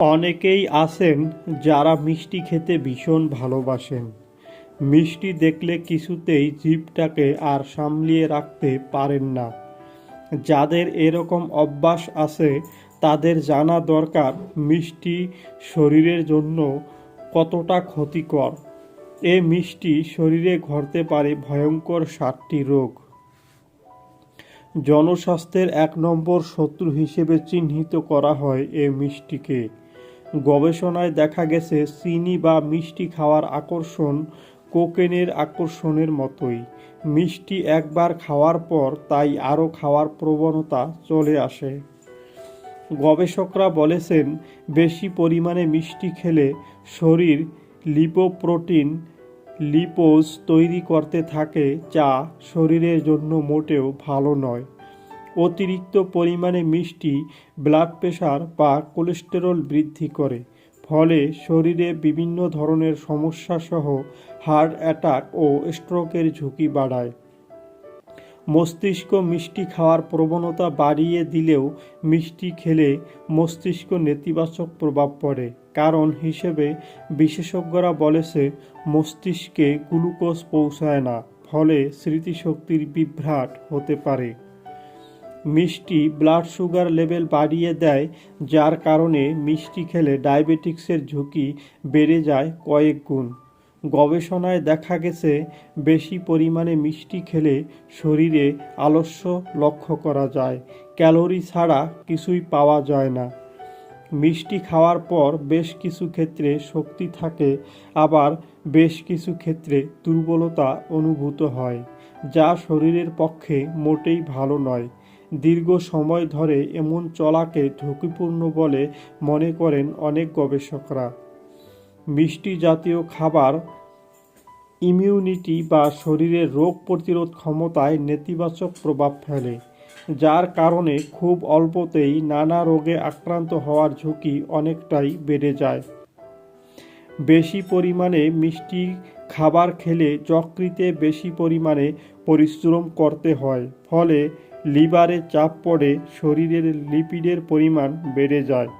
অনেকেই আছেন যারা মিষ্টি খেতে ভীষণ ভালোবাসেন। মিষ্টি দেখলে কিছুতেই জিভটাকে আর সামলিয়ে রাখতে পারেন না। যাদের এরকম অভ্যাস আছে, তাদের জানা দরকার মিষ্টি শরীরের জন্য কতটা ক্ষতিকর। এ মিষ্টি শরীরে ঘরতে পারে ভয়ঙ্কর সাতটি রোগ। জনস্বাস্থ্যের এক নম্বর শত্রু হিসেবে চিহ্নিত করা হয় এ মিষ্টিকে। গবেষণায় দেখা গেছে, চিনি বা মিষ্টি খাওয়ার আকর্ষণ কোকেনের আকর্ষণের মতোই। মিষ্টি একবার খাওয়ার পর তাই আরও খাওয়ার প্রবণতা চলে আসে। গবেষকরা বলেছেন, বেশি পরিমাণে মিষ্টি খেলে শরীর লিপোপ্রোটিন, লিপোজ তৈরি করতে থাকে, যা শরীরের জন্য মোটেও ভালো নয়। অতিরিক্ত পরিমাণে মিষ্টি ব্লাড প্রেশার বা কোলেস্টেরল বৃদ্ধি করে। ফলে শরীরে বিভিন্ন ধরনের সমস্যা সহ হার্ট অ্যাটাক ও স্ট্রোকের ঝুঁকি বাড়ায়। মস্তিষ্ক মিষ্টি খাওয়ার প্রবণতা বাড়িয়ে দিলেও মিষ্টি খেলে মস্তিষ্ক নেতিবাচক প্রভাব পড়ে। কারণ হিসেবে বিশেষজ্ঞরা বলেছে, মস্তিষ্কে গ্লুকোজ পৌঁছায় না, ফলে স্মৃতিশক্তির বিভ্রাট হতে পারে। মিষ্টি ব্লাড সুগার লেভেল বাড়িয়ে দেয়, যার কারণে মিষ্টি খেলে ডায়াবেটিক্সের ঝুঁকি বেড়ে যায় কয়েক গুণ। গবেষণায় দেখা গেছে, বেশি পরিমাণে মিষ্টি খেলে শরীরে আলস্য লক্ষ্য করা যায়, ক্যালোরি ছাড়া কিছুই পাওয়া যায় না। মিষ্টি খাওয়ার পর বেশ কিছু ক্ষেত্রে শক্তি থাকে, আবার বেশ কিছু ক্ষেত্রে দুর্বলতা অনুভূত হয়, যা শরীরের পক্ষে মোটেই ভালো নয়। দীর্ঘ সময় ধরে এমন চলাকে ঝুঁকিপূর্ণ বলে মনে করেন অনেক গবেষকরা। মিষ্টি জাতীয় খাবার ইমিউনিটি বা শরীরের রোগ প্রতিরোধ ক্ষমতায় নেতিবাচক প্রভাব ফেলে, যার কারণে খুব অল্পতেই নানা রোগে আক্রান্ত হওয়ার ঝুঁকি অনেকটাই বেড়ে যায়। বেশি পরিমাণে মিষ্টি খাবার খেলে যকৃতে বেশি পরিমাণে পরিশ্রম করতে হয়, ফলে লিভারে চাপ পড়ে শরীরের লিপিডের পরিমাণ বেড়ে যায়।